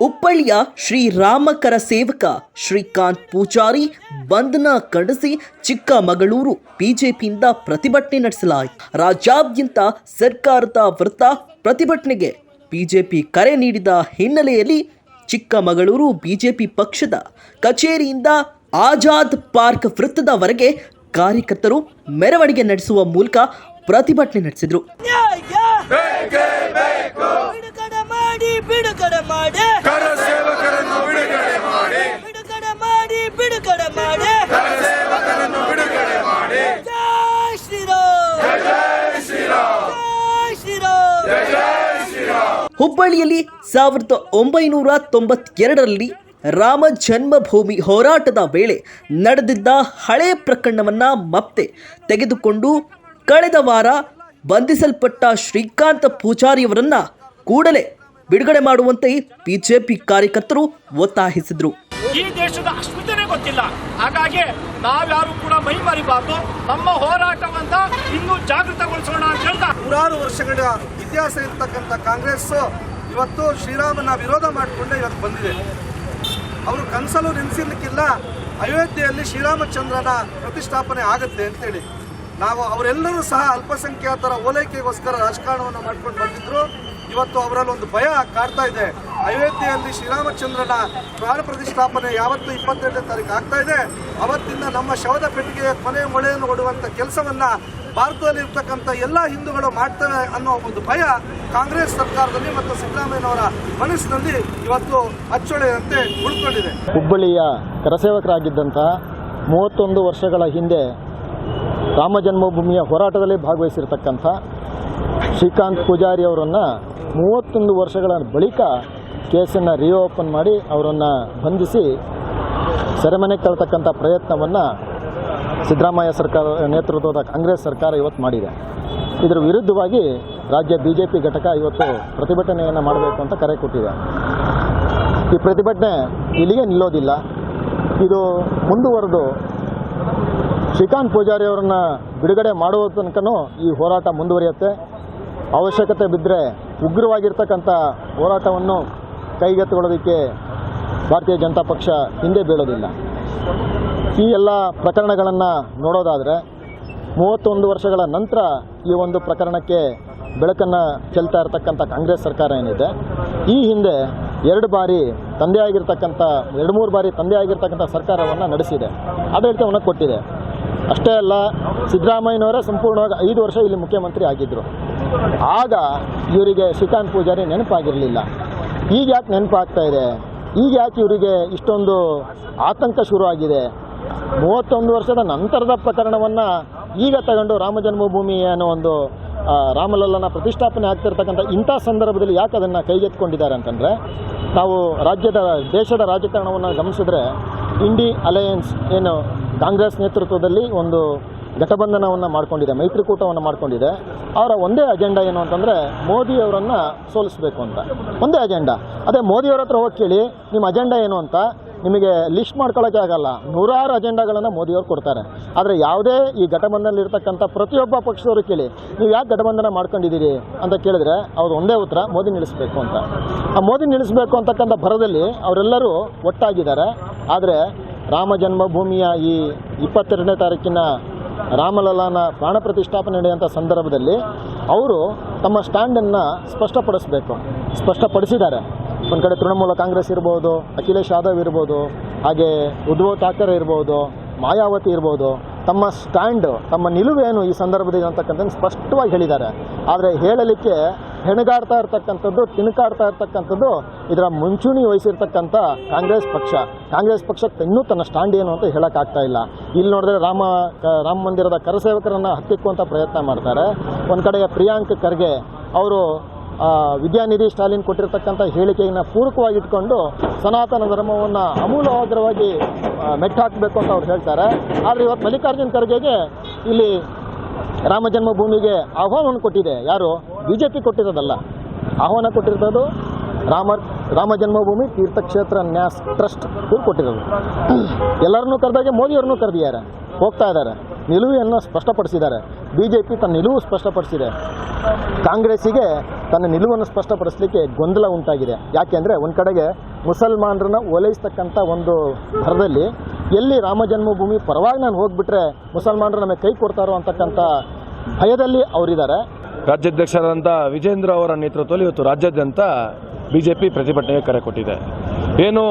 ಹುಬ್ಬಳ್ಳಿಯ ಶ್ರೀರಾಮಕರ ಸೇವಕ ಶ್ರೀಕಾಂತ್ ಪೂಜಾರಿ ಬಂದ್ನ ಖಂಡಿಸಿ ಚಿಕ್ಕಮಗಳೂರು ಬಿಜೆಪಿಯಿಂದ ಪ್ರತಿಭಟನೆ ನಡೆಸಲಾಯಿತು. ರಾಜ್ಯಾದ್ಯಂತ ಸರ್ಕಾರದ ವೃತ್ತ ಪ್ರತಿಭಟನೆಗೆ ಬಿಜೆಪಿ ಕರೆ ನೀಡಿದ ಹಿನ್ನೆಲೆಯಲ್ಲಿ ಚಿಕ್ಕಮಗಳೂರು ಬಿಜೆಪಿ ಪಕ್ಷದ ಕಚೇರಿಯಿಂದ ಆಜಾದ್ ಪಾರ್ಕ್ ವೃತ್ತದವರೆಗೆ ಕಾರ್ಯಕರ್ತರು ಮೆರವಣಿಗೆ ನಡೆಸುವ ಮೂಲಕ ಪ್ರತಿಭಟನೆ ನಡೆಸಿದರು ಕರ ಸೇವಕರನ್ನು ಬಿಡುಗಡೆ ಮಾಡಿ ಬಿಡುಗಡೆ ಮಾಡಿ ಬಿಡುಗಡೆ ಮಾಡಿ ಸೇವಕರನ್ನು ಬಿಡುಗಡೆ ಮಾಡಿ ಜೈ ಶ್ರೀರಾಮ್ ಜೈ ಶ್ರೀರಾಮ್ ಜೈ ಶ್ರೀರಾಮ್ ಹುಬ್ಬಳ್ಳಿಯಲ್ಲಿ ಸಾವಿರದ ಒಂಬೈನೂರ ತೊಂಬತ್ತೆರಡರಲ್ಲಿ ರಾಮ ಜನ್ಮಭೂಮಿ ಹೋರಾಟದ ವೇಳೆ ನಡೆದಿದ್ದ ಹಳೆ ಪ್ರಕರಣವನ್ನು ಮತ್ತೆ ತೆಗೆದುಕೊಂಡು ಕಳೆದ ವಾರ ಬಂಧಿಸಲ್ಪಟ್ಟ ಶ್ರೀಕಾಂತ ಪೂಜಾರಿಯವರನ್ನು ಕೂಡಲೇ ಬಿಡುಗಡೆ ಮಾಡುವಂತೆ ಬಿಜೆಪಿ ಕಾರ್ಯಕರ್ತರು ಒತ್ತಾಯಿಸಿದರು. ಈ ದೇಶದ ಅಸ್ಮಿತೆನೇ ಗೊತ್ತಿಲ್ಲ. ಹಾಗಾಗಿ ನಾವ್ಯಾರು ಕೂಡ ಮೈ ಮರಿಬಾರ್ದು. ನಮ್ಮ ಹೋರಾಟವಂತ ಇನ್ನೂ ಜಾಗೃತಗೊಳಿಸೋಣ ಅಂತ ಹೇಳ್ತಾ. ನೂರಾರು ವರ್ಷಗಳ ಇತಿಹಾಸ ಇರತಕ್ಕಂಥ ಕಾಂಗ್ರೆಸ್ ಇವತ್ತು ಶ್ರೀರಾಮನ ವಿರೋಧ ಮಾಡಿಕೊಂಡೆ ಇವತ್ತು ಬಂದಿದೆ. ಅವರು ಕನಸಲು ನೆನೆಸಿರ್ಲಿಕ್ಕಿಲ್ಲ. ಅಯೋಧ್ಯೆಯಲ್ಲಿ ಶ್ರೀರಾಮಚಂದ್ರನ ಪ್ರತಿಷ್ಠಾಪನೆ ಆಗುತ್ತೆ ಅಂತೇಳಿ. ನಾವು ಅವರೆಲ್ಲರೂ ಸಹ ಅಲ್ಪಸಂಖ್ಯಾತರ ಓಲೈಕೆಗೋಸ್ಕರ ರಾಜಕಾರಣವನ್ನು ಮಾಡ್ಕೊಂಡು ಬಂದಿದ್ರು. ಇವತ್ತು ಅವರಲ್ಲಿ ಒಂದು ಭಯ ಕಾಡ್ತಾ ಇದೆ. ಅಯೋಧ್ಯೆಯಲ್ಲಿ ಶ್ರೀರಾಮಚಂದ್ರನ ಪ್ರಾಣ ಪ್ರತಿಷ್ಠಾಪನೆ ಯಾವತ್ತು ಇಪ್ಪತ್ತೆರಡನೇ ತಾರೀಕು ಆಗ್ತಾ ಇದೆ. ಅವತ್ತಿಂದ ನಮ್ಮ ಶವದ ಪೆಟ್ಟಿಗೆಯ ಕೊನೆಯ ಮೊಳೆಯನ್ನು ಕೊಡುವಂಥ ಕೆಲಸವನ್ನ ಭಾರತದಲ್ಲಿ ಇರ್ತಕ್ಕಂಥ ಎಲ್ಲ ಹಿಂದೂಗಳು ಮಾಡ್ತವೆ ಅನ್ನೋ ಒಂದು ಭಯ ಕಾಂಗ್ರೆಸ್ ಸರ್ಕಾರದಲ್ಲಿ ಮತ್ತು ಸಿದ್ದರಾಮಯ್ಯನವರ ಮನಸ್ಸಿನಲ್ಲಿ ಇವತ್ತು ಅಚ್ಚೊಳೆಯಂತೆ ಉಳ್ಕೊಂಡಿದೆ. ಹುಬ್ಬಳ್ಳಿಯ ಕರಸೇವಕರಾಗಿದ್ದಂತಹ ಮೂವತ್ತೊಂದು ವರ್ಷಗಳ ಹಿಂದೆ ರಾಮ ಜನ್ಮಭೂಮಿಯ ಹೋರಾಟದಲ್ಲಿ ಭಾಗವಹಿಸಿರ್ತಕ್ಕಂಥ ಶ್ರೀಕಾಂತ್ ಪೂಜಾರಿ ಅವರನ್ನು ಮೂವತ್ತೊಂದು ವರ್ಷಗಳ ಬಳಿಕ ಕೇಸನ್ನು ರಿಓಪನ್ ಮಾಡಿ ಅವರನ್ನು ಬಂಧಿಸಿ ಸೆರೆಮನೆಗೆ ತಳ್ತಕ್ಕಂಥ ಪ್ರಯತ್ನವನ್ನು ಸಿದ್ದರಾಮಯ್ಯ ಸರ್ಕಾರ, ನೇತೃತ್ವದ ಕಾಂಗ್ರೆಸ್ ಸರ್ಕಾರ ಇವತ್ತು ಮಾಡಿದೆ. ಇದರ ವಿರುದ್ಧವಾಗಿ ರಾಜ್ಯ ಬಿ ಜೆ ಪಿ ಘಟಕ ಇವತ್ತು ಪ್ರತಿಭಟನೆಯನ್ನು ಮಾಡಬೇಕು ಅಂತ ಕರೆ ಕೊಟ್ಟಿದೆ. ಈ ಪ್ರತಿಭಟನೆ ಇಲ್ಲಿಗೆ ನಿಲ್ಲೋದಿಲ್ಲ. ಇದು ಮುಂದುವರೆದು ಶ್ರೀಕಾಂತ್ ಪೂಜಾರಿ ಅವರನ್ನು ಬಿಡುಗಡೆ ಮಾಡುವ ತನಕನೂ ಈ ಹೋರಾಟ ಮುಂದುವರಿಯುತ್ತೆ. ಅವಶ್ಯಕತೆ ಬಿದ್ದರೆ ಉಗ್ರವಾಗಿರ್ತಕ್ಕಂಥ ಹೋರಾಟವನ್ನು ಕೈಗೆತ್ತಿಕೊಳ್ಳೋದಕ್ಕೆ ಭಾರತೀಯ ಜನತಾ ಪಕ್ಷ ಹಿಂದೆ ಬೀಳೋದಿಲ್ಲ. ಈ ಎಲ್ಲ ಪ್ರಕರಣಗಳನ್ನು ನೋಡೋದಾದರೆ ಮೂವತ್ತೊಂದು ವರ್ಷಗಳ ನಂತರ ಈ ಒಂದು ಪ್ರಕರಣಕ್ಕೆ ಬೆಳಕನ್ನು ಚೆಲ್ತಾ ಇರತಕ್ಕಂಥ ಕಾಂಗ್ರೆಸ್ ಸರ್ಕಾರ ಏನಿದೆ, ಈ ಹಿಂದೆ ಎರಡು ಬಾರಿ ತಂದೆ ಆಗಿರ್ತಕ್ಕಂಥ ಎರಡು ಮೂರು ಬಾರಿ ತಂದೆ ಆಗಿರ್ತಕ್ಕಂಥ ಸರ್ಕಾರವನ್ನು ನಡೆಸಿದೆ. ಆಡಳಿತವನ್ನು ಕೊಟ್ಟಿದೆ. ಅಷ್ಟೇ ಅಲ್ಲ, ಸಿದ್ದರಾಮಯ್ಯನವರೇ ಸಂಪೂರ್ಣವಾಗಿ ಐದು ವರ್ಷ ಇಲ್ಲಿ ಮುಖ್ಯಮಂತ್ರಿ ಆಗಿದ್ದರು ಆಗ ಇವರಿಗೆ ಶ್ರೀಕಾಂತ್ ಪೂಜಾರಿ ನೆನಪಾಗಿರಲಿಲ್ಲ. ಈಗ ಯಾಕೆ ನೆನಪಾಗ್ತಾ ಇದೆ. ಈಗ ಯಾಕೆ ಇವರಿಗೆ ಇಷ್ಟೊಂದು ಆತಂಕ ಶುರುವಾಗಿದೆ. ಮೂವತ್ತೊಂದು ವರ್ಷದ ನಂತರದ ಪ್ರಕರಣವನ್ನು ಈಗ ತಗೊಂಡು ರಾಮ ಜನ್ಮಭೂಮಿ ಅನ್ನೋ ಒಂದು ರಾಮಲಲ್ಲನ ಪ್ರತಿಷ್ಠಾಪನೆ ಆಗ್ತಿರ್ತಕ್ಕಂಥ ಇಂಥ ಸಂದರ್ಭದಲ್ಲಿ ಯಾಕೆ ಅದನ್ನು ಕೈಗೆತ್ತಿಕೊಂಡಿದ್ದಾರೆ ಅಂತಂದರೆ, ನಾವು ರಾಜ್ಯದ, ದೇಶದ ರಾಜಕಾರಣವನ್ನು ಗಮನಿಸಿದ್ರೆ, ಇಂಡಿ ಅಲಯನ್ಸ್ ಏನು ಕಾಂಗ್ರೆಸ್ ನೇತೃತ್ವದಲ್ಲಿ ಒಂದು ಘಟಬಂಧನವನ್ನು ಮಾಡ್ಕೊಂಡಿದೆ, ಮೈತ್ರಿಕೂಟವನ್ನು ಮಾಡ್ಕೊಂಡಿದೆ. ಅವರ ಒಂದೇ ಅಜೆಂಡಾ ಏನು ಅಂತಂದರೆ ಮೋದಿಯವರನ್ನು ಸೋಲಿಸಬೇಕು ಅಂತ. ಒಂದೇ ಅಜೆಂಡಾ ಅದೇ ಮೋದಿಯವರ ಹತ್ರ ಹೋಗಿ ಕೇಳಿ, ನಿಮ್ಮ ಅಜೆಂಡಾ ಏನು ಅಂತ ನಿಮಗೆ ಲಿಸ್ಟ್ ಮಾಡ್ಕೊಳ್ಳೋಕೆ ಆಗಲ್ಲ. ನೂರಾರು ಅಜೆಂಡಾಗಳನ್ನು ಮೋದಿಯವರು ಕೊಡ್ತಾರೆ. ಆದರೆ ಯಾವುದೇ ಈ ಘಟಬಂಧನಲ್ಲಿರ್ತಕ್ಕಂಥ ಪ್ರತಿಯೊಬ್ಬ ಪಕ್ಷದವರು ಕೇಳಿ, ನೀವು ಯಾಕೆ ಘಟಬಂಧನ ಮಾಡ್ಕೊಂಡಿದ್ದೀರಿ? ಅಂತ ಕೇಳಿದ್ರೆ ಅವ್ರು ಒಂದೇ ಉತ್ತರ, ಮೋದಿ ನಿಲ್ಲಿಸಬೇಕು ಅಂತ. ಆ ಮೋದಿ ನಿಲ್ಲಿಸಬೇಕು ಅಂತಕ್ಕಂಥ ಭರದಲ್ಲಿ ಅವರೆಲ್ಲರೂ ಒಟ್ಟಾಗಿದ್ದಾರೆ. ಆದರೆ ರಾಮ ಜನ್ಮಭೂಮಿಯ ಈ ಇಪ್ಪತ್ತೆರಡನೇ ತಾರೀಕಿನ ರಾಮಲಲ್ಲಾನ ಪ್ರಾಣ ಪ್ರತಿಷ್ಠಾಪನೆ ನಡೆಯುವಂಥ ಸಂದರ್ಭದಲ್ಲಿ ಅವರು ತಮ್ಮ ಸ್ಟ್ಯಾಂಡನ್ನು ಸ್ಪಷ್ಟಪಡಿಸಬೇಕು. ಸ್ಪಷ್ಟಪಡಿಸಿದ್ದಾರೆ. ಒಂದು ಕಡೆ ತೃಣಮೂಲ ಕಾಂಗ್ರೆಸ್ ಇರ್ಬೋದು, ಅಖಿಲೇಶ್ ಯಾದವ್ ಇರ್ಬೋದು, ಹಾಗೆ ಉದ್ಧವ್ ಠಾಕ್ರೆ ಇರ್ಬೋದು, ಮಾಯಾವತಿ ಇರ್ಬೋದು, ತಮ್ಮ ಸ್ಟ್ಯಾಂಡ್, ತಮ್ಮ ನಿಲುವೇನು ಈ ಸಂದರ್ಭದಲ್ಲಿ ಅಂತಕ್ಕಂಥದ್ದು ಸ್ಪಷ್ಟವಾಗಿ ಹೇಳಿದ್ದಾರೆ. ಆದರೆ ಹೇಳಲಿಕ್ಕೆ ಹೆಣಗಾಡ್ತಾ ಇರ್ತಕ್ಕಂಥದ್ದು ತಿಣುಕಾಡ್ತಾ ಇರ್ತಕ್ಕಂಥದ್ದು, ಇದರ ಮುಂಚೂಣಿ ವಹಿಸಿರ್ತಕ್ಕಂಥ ಕಾಂಗ್ರೆಸ್ ಪಕ್ಷ. ಕಾಂಗ್ರೆಸ್ ಪಕ್ಷಕ್ಕೆ ಇನ್ನೂ ತನ್ನ ಸ್ಟ್ಯಾಂಡ್ ಏನು ಅಂತ ಹೇಳೋಕ್ಕಾಗ್ತಾ ಇಲ್ಲ. ಇಲ್ಲಿ ನೋಡಿದ್ರೆ ರಾಮ ರಾಮ ಮಂದಿರದ ಕರಸೇವಕರನ್ನು ಹತ್ತಿಕ್ಕುವಂಥ ಪ್ರಯತ್ನ ಮಾಡ್ತಾರೆ. ಒಂದು ಕಡೆಯ ಪ್ರಿಯಾಂಕ್ ಖರ್ಗೆ ಅವರು ವಿದ್ಯಾನಿಧಿ ಸ್ಟಾಲಿನ್ ಕೊಟ್ಟಿರ್ತಕ್ಕಂಥ ಹೇಳಿಕೆಯನ್ನು ಪೂರಕವಾಗಿ ಇಟ್ಕೊಂಡು ಸನಾತನ ಧರ್ಮವನ್ನು ಅಮೂಲಾಗ್ರವಾಗಿ ಮೆಟ್ಟಾಕಬೇಕು ಅಂತ ಅವ್ರು ಹೇಳ್ತಾರೆ. ಆದರೆ ಇವತ್ತು ಮಲ್ಲಿಕಾರ್ಜುನ್ ಖರ್ಗೆಗೆ ಇಲ್ಲಿ ರಾಮ ಜನ್ಮಭೂಮಿಗೆ ಆಹ್ವಾನವನ್ನು ಕೊಟ್ಟಿದೆ. ಯಾರು? ಬಿ ಜೆ ಪಿ ಕೊಟ್ಟಿರೋದಲ್ಲ, ಆಹ್ವಾನ ಕೊಟ್ಟಿರೋದು ರಾಮ ರಾಮ ಜನ್ಮಭೂಮಿ ತೀರ್ಥಕ್ಷೇತ್ರ ನ್ಯಾಸ್ ಟ್ರಸ್ಟ್ ಇವ್ರು ಕೊಟ್ಟಿರೋದು. ಎಲ್ಲರನ್ನೂ ಕರೆದಾಗೆ ಮೋದಿಯವ್ರನ್ನೂ ಕರೆದಿದ್ದಾರೆ, ಹೋಗ್ತಾ ಇದ್ದಾರೆ, ನಿಲುವೆಯನ್ನು ಸ್ಪಷ್ಟಪಡಿಸಿದ್ದಾರೆ ಬಿ ಜೆ ಪಿ ತನ್ನ ನಿಲುವು ಸ್ಪಷ್ಟಪಡಿಸಿದೆ. ಕಾಂಗ್ರೆಸ್ಸಿಗೆ ತನ್ನ ನಿಲುವನ್ನು ಸ್ಪಷ್ಟಪಡಿಸಲಿಕ್ಕೆ ಗೊಂದಲ ಉಂಟಾಗಿದೆ. ಯಾಕೆಂದರೆ ಒಂದು ಕಡೆಗೆ ಮುಸಲ್ಮಾನರನ್ನ ಓಲೈಸ್ತಕ್ಕಂಥ ಒಂದು ಭರದಲ್ಲಿ ಎಲ್ಲಿ ರಾಮ ಜನ್ಮಭೂಮಿ ಪರವಾಗಿ ನಾನು ಹೋಗ್ಬಿಟ್ರೆ ಮುಸಲ್ಮಾನರು ನಮಗೆ ಕೈ ಕೊಡ್ತಾರೋ ಅಂತಕ್ಕಂಥ ಭಯದಲ್ಲಿ ಅವರಿದ್ದಾರೆ. ರಾಜ್ಯಾಧ್ಯಕ್ಷರಾದಂಥ ವಿಜೇಂದ್ರ ಅವರ ನೇತೃತ್ವದಲ್ಲಿ ಇವತ್ತು ರಾಜ್ಯಾದ್ಯಂತ ಬಿಜೆಪಿ ಪ್ರತಿಭಟನೆಗೆ ಕರೆ ಕೊಟ್ಟಿದೆ. ಏನು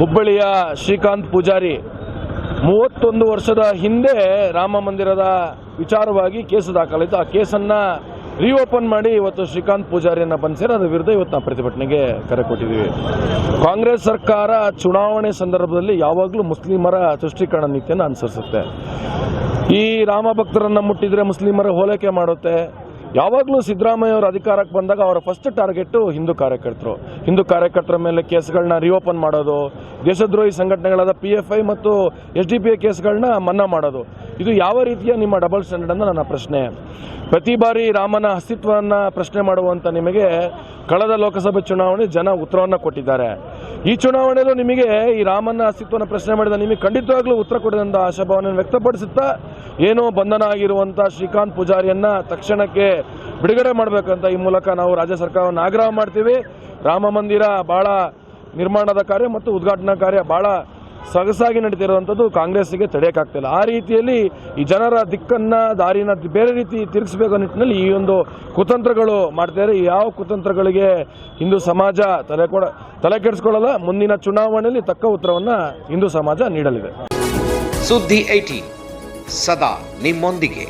ಹುಬ್ಬಳ್ಳಿಯ ಶ್ರೀಕಾಂತ್ ಪೂಜಾರಿ ಮೂವತ್ತೊಂದು ವರ್ಷದ ಹಿಂದೆ ರಾಮ ಮಂದಿರದ ವಿಚಾರವಾಗಿ ಕೇಸು ದಾಖಲಾಯಿತು ಆ ಕೇಸನ್ನು ರೀಓಪನ್ ಮಾಡಿ ಇವತ್ತು ಶ್ರೀಕಾಂತ್ ಪೂಜಾರಿಯನ್ನು ಬಂಧಿಸಿರೋ ಅದರ ವಿರುದ್ಧ ಇವತ್ತು ನಾವು ಪ್ರತಿಭಟನೆಗೆ ಕರೆ ಕೊಟ್ಟಿದ್ದೀವಿ. ಕಾಂಗ್ರೆಸ್ ಸರ್ಕಾರ ಚುನಾವಣೆ ಸಂದರ್ಭದಲ್ಲಿ ಯಾವಾಗಲೂ ಮುಸ್ಲಿಮರ ತುಷ್ಟೀಕರಣ ನೀತಿಯನ್ನು ಅನುಸರಿಸುತ್ತೆ. ಈ ರಾಮ ಭಕ್ತರನ್ನ ಮುಟ್ಟಿದ್ರೆ ಮುಸ್ಲಿಮರ ಹೋಲಿಕೆ ಮಾಡುತ್ತೆ. ಯಾವಾಗಲೂ ಸಿದ್ದರಾಮಯ್ಯ ಅವರು ಅಧಿಕಾರಕ್ಕೆ ಬಂದಾಗ ಅವರ ಫಸ್ಟ್ ಟಾರ್ಗೆಟ್ ಹಿಂದೂ ಕಾರ್ಯಕರ್ತರು. ಹಿಂದೂ ಕಾರ್ಯಕರ್ತರ ಮೇಲೆ ಕೇಸ್ಗಳನ್ನ ರಿಓಪನ್ ಮಾಡೋದು, ದೇಶದ್ರೋಹಿ ಸಂಘಟನೆಗಳಾದ ಪಿ ಎಫ್ ಐ ಮತ್ತು ಎಸ್ ಡಿ ಪಿ ಐ ಕೇಸ್ಗಳನ್ನ ಮನ್ನಾ ಮಾಡೋದು. ಇದು ಯಾವ ರೀತಿಯ ನಿಮ್ಮ ಡಬಲ್ ಸ್ಟ್ಯಾಂಡರ್ಡ್ ಅಂತ ನನ್ನ ಪ್ರಶ್ನೆ. ಪ್ರತಿ ಬಾರಿ ರಾಮನ ಅಸ್ತಿತ್ವವನ್ನು ಪ್ರಶ್ನೆ ಮಾಡುವಂಥ ನಿಮಗೆ ಕಳೆದ ಲೋಕಸಭೆ ಚುನಾವಣೆ ಜನ ಉತ್ತರವನ್ನು ಕೊಟ್ಟಿದ್ದಾರೆ. ಈ ಚುನಾವಣೆಯಲ್ಲೂ ನಿಮಗೆ ಈ ರಾಮನ ಅಸ್ತಿತ್ವವನ್ನು ಪ್ರಶ್ನೆ ಮಾಡಿದ ನಿಮಗೆ ಖಂಡಿತವಾಗ್ಲೂ ಉತ್ತರ ಕೊಡದಂಥ ಆಶಾಭಾವನೆಯನ್ನು ವ್ಯಕ್ತಪಡಿಸುತ್ತಾ ಏನೋ ಬಂಧನ ಆಗಿರುವಂಥ ಶ್ರೀಕಾಂತ್ ಪೂಜಾರಿಯನ್ನು ತಕ್ಷಣಕ್ಕೆ ಬಿಡುಗಡೆ ಮಾಡಬೇಕಂತ ಈ ಮೂಲಕ ನಾವು ರಾಜ್ಯ ಸರ್ಕಾರವನ್ನು ಆಗ್ರಹ ಮಾಡ್ತೀವಿ. ರಾಮ ಮಂದಿರ ಭಾಳ ನಿರ್ಮಾಣದ ಕಾರ್ಯ ಮತ್ತು ಉದ್ಘಾಟನಾ ಕಾರ್ಯ ಬಹಳ ಸೊಗಸಾಗಿ ನಡೀತಿರುವಂಥದ್ದು ಕಾಂಗ್ರೆಸ್ಸಿಗೆ ತಡೆಯೋಕ್ಕಾಗ್ತಿಲ್ಲ ಆ ರೀತಿಯಲ್ಲಿ ಈ ಜನರ ದಿಕ್ಕನ್ನು, ದಾರಿನ ಬೇರೆ ರೀತಿ ತಿರುಗಿಸಬೇಕು ನಿಟ್ಟಿನಲ್ಲಿ ಈ ಒಂದು ಕುತಂತ್ರಗಳು ಮಾಡ್ತಿದ್ದಾರೆ ಯಾವ ಕುತಂತ್ರಗಳಿಗೆ ಹಿಂದೂ ಸಮಾಜ ತಲೆ ಕೊಡ, ತಲೆ ಕೆಡಿಸ್ಕೊಳ್ಳಲ್ಲ, ಮುಂದಿನ ಚುನಾವಣೆಯಲ್ಲಿ ತಕ್ಕ ಉತ್ತರವನ್ನು ಹಿಂದೂ ಸಮಾಜ ನೀಡಲಿದೆ. ಸುದ್ದಿ ಐಟಿ ಸದಾ ನಿಮ್ಮೊಂದಿಗೆ.